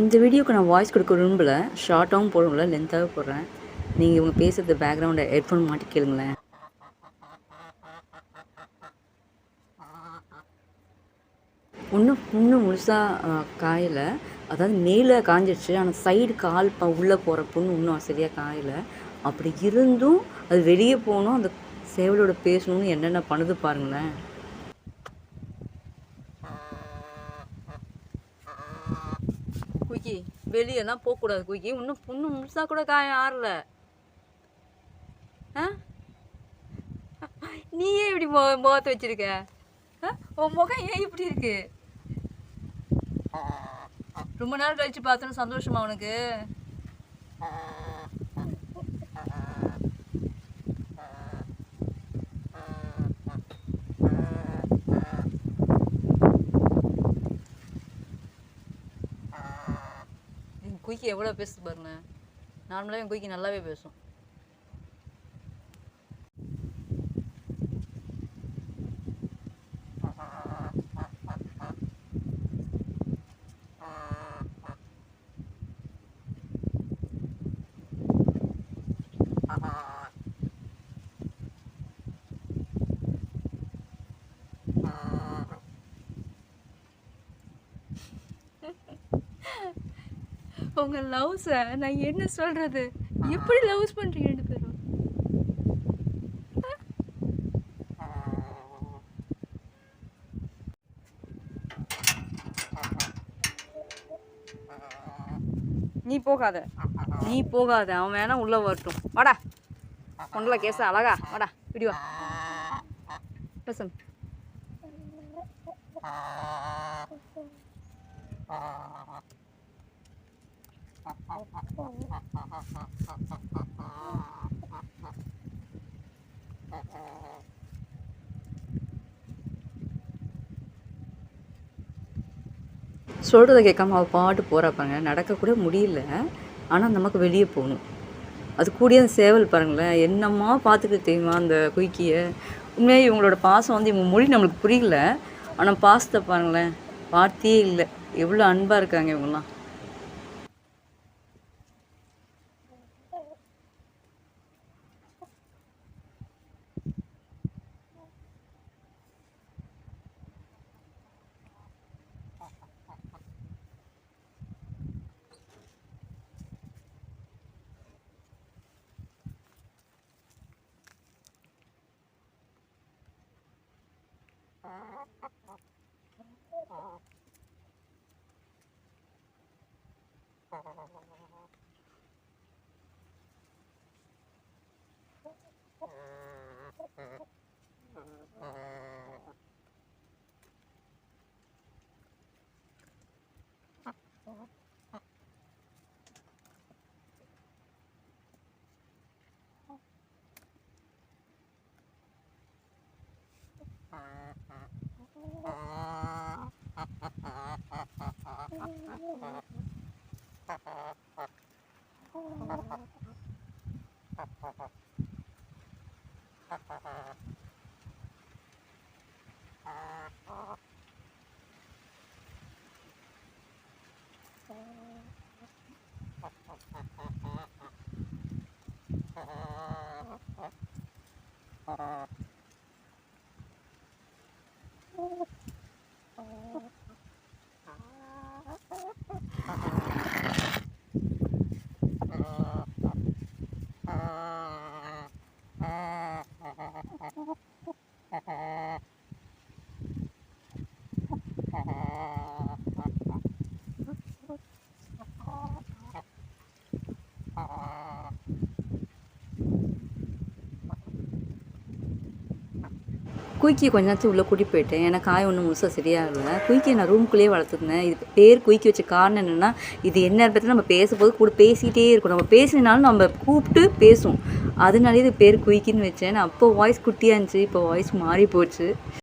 இந்த வீடியோக்கு நான் வாய்ஸ் கொடுக்க விரும்பல. ஷார்ட்டாகவும் போடுங்கள லென்த்தாகவும் போடுறேன். நீங்கள் இவங்க பேசுகிறது பேக்ரவுண்டை ஹெட்ஃபோன் மாட்டி கேளுங்களேன். இன்னும் இன்னும் முழுசாக காயலை. அதாவது மேலே காஞ்சிடுச்சு ஆனால் சைடு கால் ப உள்ளே போகிற புண்ணு இன்னும் சரியாக காயலை. அப்படி இருந்தும் அது வெளியே போகணும் அந்த சேவலோட பேசணும்னு என்னென்ன பண்ணுது பாருங்களேன். குயிக்கி வெளியெல்லாம் போகக்கூடாது குயிக்கி இன்னும் புண்ணு முழுசாக கூட காயம் ஆறல. ஆ? நீ ஏன் இப்படி மோ முகத்தை வச்சிருக்க. உன் முகம் ஏன் இப்படி இருக்கு? ரொம்ப நாள் கழிச்சு பார்த்தோன்னு சந்தோஷமா உனக்கு? குயிக்கி எவ்வளோ பேசுது பாருங்க நார்மலாக என் குயிக்கி நல்லாவே பேசும். உங்க லவ்ஸை நான் என்ன சொல்றது? எப்படி லவ்ஸ் பண்றீங்க ரெண்டு பேரும்? நீ போகாத. நீ போகாத. அவன் வேணா உள்ள வரட்டும். வாடா. கொண்டல கேச அழகா. வாடா இப்படி வா பேசம் சொல்கிறத கேட்காம அவள் பாட்டு போகிறாப்பாங்க நடக்கக்கூட முடியல. ஆனால் நமக்கு வெளியே போகணும். அது கூடிய அந்த சேவல் பாருங்களேன். என்னம்மா பார்த்துட்டு தெரியுமா அந்த குயிக்கியை? உண்மையாக இவங்களோட பாசம் வந்து இவங்க மொழி நம்மளுக்கு புரியல. ஆனால் பாசத்தை பாருங்களேன். வார்த்தையே இல்லை. எவ்வளோ அன்பாக இருக்காங்க Uh-huh. Uh... குயிக்கி கொஞ்ச நேரத்துக்கு உள்ளே கூட்டிட்டு போயிட்டேன். ஏன்னா காய் ஒன்றும் முழுசாக சரியாகல. குயிக்கியை நான் ரூமுக்குள்ளேயே வளர்த்துருந்தேன் இது பேர் குயிக்கி வச்ச காரணம் என்னென்னா இது என்ன பற்றி நம்ம பேசும்போது கூட பேசிகிட்டே இருக்கும் நம்ம பேசினாலும் நம்ம கூப்பிட்டு பேசும் அதனாலே இது பேர் குயிக்கின்னு வச்சேன். அப்போ வாய்ஸ் குட்டியாக இருந்துச்சு. இப்போ வாய்ஸ் மாறி போச்சு.